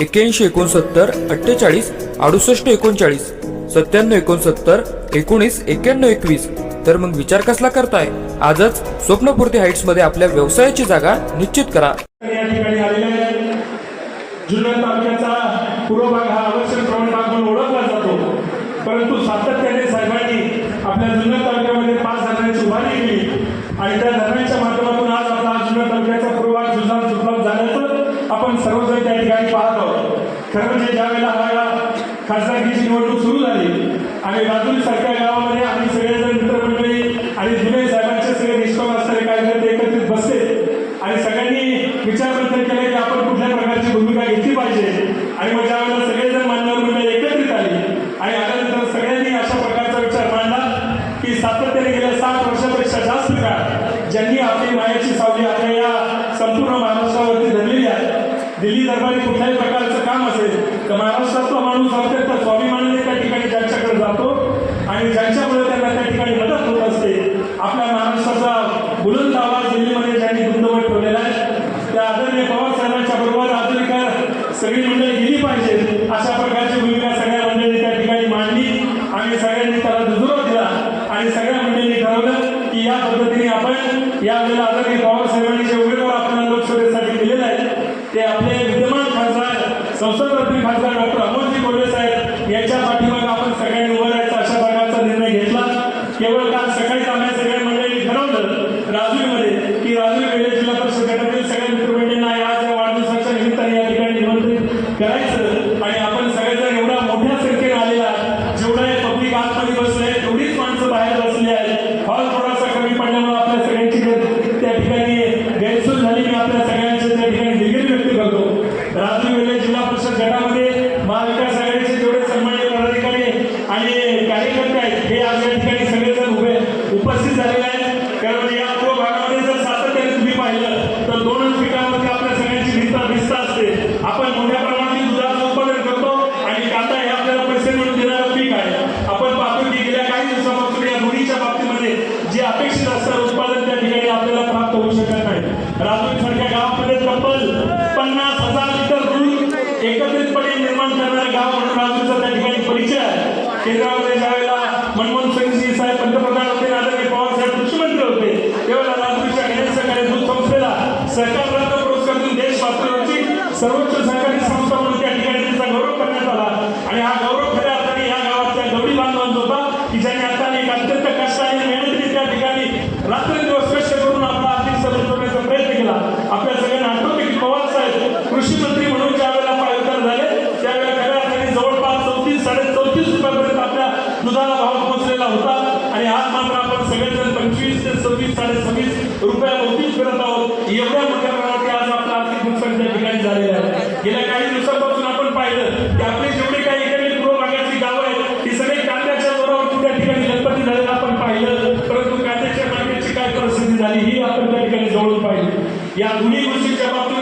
एक्क्याऐंशी एकोणसत्तर अठ्ठेचाळीस अडुसष्ट एकोणचाळीस सत्त्याण्णव एकोणसत्तर एकोणीस एक्क्याण्णव एकवीस. तर मग विचार कसला करताय? आजच स्वप्नपूर्ती हाईट्समध्ये आपल्या व्यवसायाची जागा निश्चित करा. या ठिकाणी आलेले आहेत. जुन्नर तालुक्याचा पूर्व भाग हा आवश्यक प्रमाण भाग म्हणून ओळखला जातो परंतु सातत्याने साहेबांनी आपल्या जुन्नर तालुक्यामध्ये पाच धरणांची उभारणी केली आणि त्या धरणांच्या माध्यमातून आज आपला हा जुन्नर तालुक्याचा पूर्व भाग सुजलाम सुफलाम झाल्याचं आपण सर्वजण त्या ठिकाणी पाहत आहोत खरं म्हणजे खासदारकीची निवडणूक सुरू झाली. आणि राजूर सारख्या गावामध्ये आम्ही सगळेजण मित्रमंडळी आणि जुने साहेबांचे सगळे निष्काम असणारे कार्यकर्ते एकत्रित बसले. आणि सगळ्यांनी विचारमंथन केलं की आपण कुठल्या प्रकारची भूमिका घेतली पाहिजे. आणि मग त्यावेळेला सगळेजण मान्यवर मंडळी एकत्रित आली आणि आल्यानंतर सगळ्यांनी अशा प्रकारचा विचार मांडला की सातत्याने गेल्या सात वर्षापेक्षा जास्त काळ ज्यांनी आपली मायाची सावली आपल्या महाराष्ट्रातला माणूस अत्यंत स्वाभिमानाने त्या ठिकाणी ज्यांच्याकडे जातो आणि ज्यांच्यामुळे त्यांना त्या ठिकाणी मदत होत असते आपल्या महाराष्ट्राचा बुलंद आवाज दिल्लीमध्ये ज्यांनी गुंतवणूक ठेवलेला आहे त्या आदरणीय पवारसाहेबांच्या बरोबर अजून सगळी मंडळी गेली पाहिजे अशा प्रकारची भूमिका सगळ्या मंडळींनी त्या ठिकाणी मांडली आणि सगळ्यांनी त्याला दुजोरा दिला आणि सगळ्या मंडळींनी ठरवलं की या पद्धतीने आपण यावेळेला आदरणीय पवार साहेबांनी जे उमेदवार आपल्याला लोकसभेसाठी दिलेले आहेत ते आपले विद्यमान खासदार संसदरत्न खासदार डॉक्टर अमोलजी कोल्हे साहेब यांच्या पाठीमागे आपण सगळ्यांनी उभं राहायचा अशा प्रकारचा निर्णय घेतला केवळ काल सकाळीच आम्ही सगळ्या मंडळींनी ठरवलं राजुरीमध्ये की राजुरी वेळे जिल्हा परिषद गटातील सगळ्या मित्रमंडळींना आज या वाढदिवसाच्या निमित्ताने या ठिकाणी निमंत्रित करायचं आणि आपण सगळेजण एवढ्या मोठ्या संख्येने आलेला जेवढं पब्लिक आतमध्ये बसले आहे तेवढीच माणसं बाहेर बसली आहेत हॉल थोडासा कमी पडल्यामुळे आपल्या सगळ्यांची गे- त्या ठिकाणी गैरसोय झाली मी आपल्या सगळ्यांचे त्या ठिकाणी दिलगिरी व्यक्त करतो राजूर वेळे जिल्हा परिषद गटामध्ये महाविकास आघाडीचे जेवढे सन्मान्य पदाधिकारी आणि कार्यकर्ते आहेत हे आज या ठिकाणी सगळेजण उभे उपस्थित झालेले आहेत कारण म्हणजे या पूर्व भागामध्ये जर सातत्याने तुम्ही पाहिलं तर दोनच पिकांमध्ये आपल्या सगळ्यांची भिस्त भिस्त असते आपण मोठ्या प्रमाणात दुधाचं उत्पादन करतो आणि कांदा हे आपल्याला पैसे मिळून देणारं पीक आहे आपण पाहतो की गेल्या काही दिवसापासून या दोन्हीच्या बाबतीमध्ये जे अपेक्षित असतं उत्पादन त्या ठिकाणी आपल्याला प्राप्त होऊ शकत नाही राजूर सारख्या गावामध्ये तब्बल पन्नास हजार लिटर दूध एकत्रितपणे निर्माण करणारं गाव म्हणून राजूरचा त्या ठिकाणी परिचय आहे केंद्रामध्ये ज्यावेळेला मनमोहन सिंगजी साहेब पंतप्रधान होते आदरणीय पवार साहेब कृषीमंत्री होते त्यावेळेला लातूरच्या गणेश सहकारी दूध संस्थेला सरकार रत्न पुरस्कार देऊन देश पातळीवरची सर्वोच्च सहकारी संस्था म्हणून त्या ठिकाणी त्यांचा गौरव करण्यात आला. आणि हा गौरव खऱ्या अर्थाने या गावातल्या गवडी बांधवांचा होता की ज्यांनी आता एक अत्यंत कष्ट आणि मेहनतीने त्या ठिकाणी रात्रंदिवस कष्ट करून आपला आर्थिक सबल करण्याचा प्रयत्न केला आपल्या सगळ्यांना आठवते की पवार साहेब कृषी मंत्री म्हणून ज्या वेळेला पायउतार झाले त्यावेळेला खऱ्या अर्थाने जवळपास चौतीस साडे चौतीस रुपयापर्यंत आपल्या दुधाला भाव पोहोचलेला होता आणि आज मात्र आपण सगळेजण पंचवीस ते सव्वीस साडे सव्वीस रुपया बहुतीच करत आहोत. एवढ्या मोठ्या प्रमाणात आज आपलं आर्थिक नुकसान त्या ठिकाणी झालेलं आहे. गेल्या काही दिवसापासून आपण पाहिलं की आपले जेवढे काही इकडे पूर्व भागाची गावं आहेत ती सगळी कांद्याच्या जोरावरती त्या ठिकाणी गणपती झालेलं आपण पाहिलं परंतु कांद्याच्या मार्केटची काय परिस्थिती झाली ही आपण त्या ठिकाणी जवळून पाहिली. या दोन्ही गोष्टीच्या बाबतीत